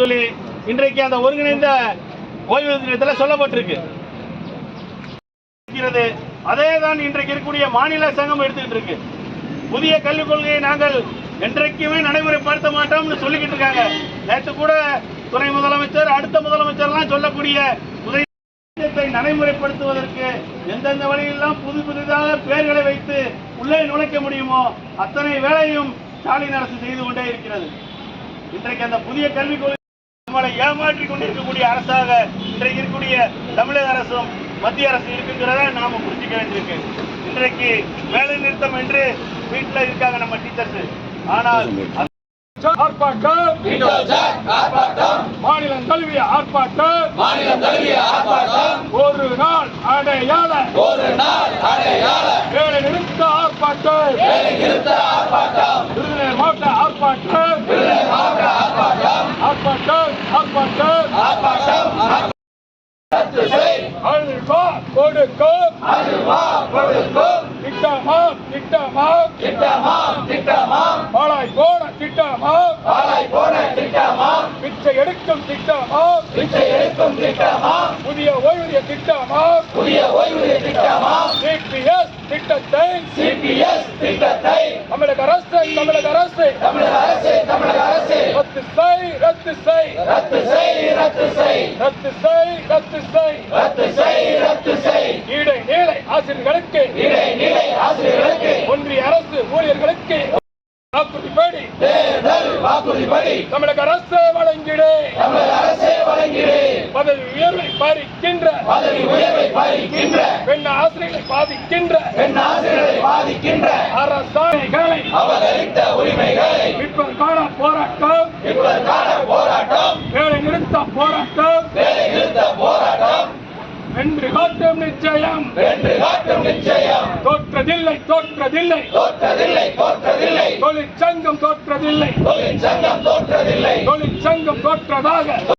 சொல்லி இன்றைக்கு அந்த ஒருங்கிணைந்த ஓய்வு தினத்தில் சொல்லப்பட்டிருக்கு. அதே தான் இன்றைக்கு இருக்கக்கூடிய மாநில சங்கம் எடுத்துக்கிட்டு இருக்கு. புதிய கல்விக் கொள்கையை நாங்கள் என்றைக்குமே நடைமுறைப்படுத்த மாட்டோம்னு சொல்லிக்கிட்டு இருக்காங்க. நேற்று கூட துணை முதலமைச்சர் அடுத்த முதலமைச்சர்லாம் சொல்லக்கூடிய உதய நடைமுறைப்படுத்துவதற்கு எந்தெந்த வழியெல்லாம் புது புதிதாக பெயர்களை வைத்து உள்ளே நுழைக்க முடியுமோ அத்தனை வேலையும் ஸ்டாலின் அரசு செய்து கொண்டே இருக்கிறது. இன்றைக்கு அந்த புதிய கல்விக் கொள்கை நம்மளை ஏமாற்றி கொண்டிருக்கக்கூடிய அரசாக இன்றைக்கு இருக்கக்கூடிய தமிழக அரசும் மத்திய அரசு இருக்குங்கிறத நாம புரிஞ்சுக்க வேண்டியிருக்கு. இன்றைக்கு வேலை நிறுத்தம் என்று வீட்டில் இருக்காங்க நம்ம டீச்சர்ஸ் ஆனால் ஆர்ப்பாட்டம் மாநிலம் தழுவிய ஆர்ப்பாட்டம் மாநிலம் தழுவிய ஆர்ப்பாட்டம் ஒரு நாள் அடையாள ஒரு நாள் அடையாள வேலை நிறுத்த ஆர்ப்பாட்டம் வேலை நிறுத்த ஆர்ப்பாட்டம் விருதுநகர் மாவட்ட ஆர்ப்பாட்டம் கொடுக்கும். அதுவா கொடுக்கும் திட்டமாம் திட்டமாம். திட்டமாம் திட்டமாம் பாலாய் போன திட்டமாம் பாலாய் போன திட்டமாம் பிச்சை எடுக்கும் திட்டமாம். பிச்சை எடுக்கும் திட்டமாம் புதிய ஓய்வூதிய திட்டமாம். புதிய ஓய்வூதிய திட்டமாம் சிபிஎஸ் திட்டத்தை சிபிஎஸ் திட்டத்தை தமிழக அரசு தமிழக அரசு. தமிழக அரசு தமிழக அரசு ரத்து செய் ரத்து செய். ரத்து செய் ரத்து செய். ரத்து செய் ரத்து செய். ரத்து ஆசிரியர்களுக்கு ஒன்றிய அரசு ஊழியர்களுக்கு வாக்குறுதிப்படி வாக்குறுதிப்படி தமிழக அரசு வழங்கிடு. தமிழக அரசே வழங்கிடு. பதவி உயர்வை பாதிக்கின்ற. பதவி உயர்வை பாதிக்கின்ற. பெண் ஆசிரியர்களை பாதிக்கின்ற. பெண் ஆசிரியர்களை பாதிக்கின்ற. அரசாணைகளை அவதரித்த உரிமைகளை மீட்பதற்கான போராட்டம். இப்பதற்கான போராட்டம். வேலை நிறுத்த போராட்டம். வேலை நிறுத்த வென்று காட்டும் நிச்சயம். வென்று காட்டும் நிச்சயம். தோற்றதில்லை தோற்றதில்லை. தோற்றதில்லை தோற்றதில்லை. தொழிற்சங்கம் தோற்றதில்லை. தொழிற்சங்கம் தோற்றதில்லை. தொழிற்சங்கம் தோற்றதாக.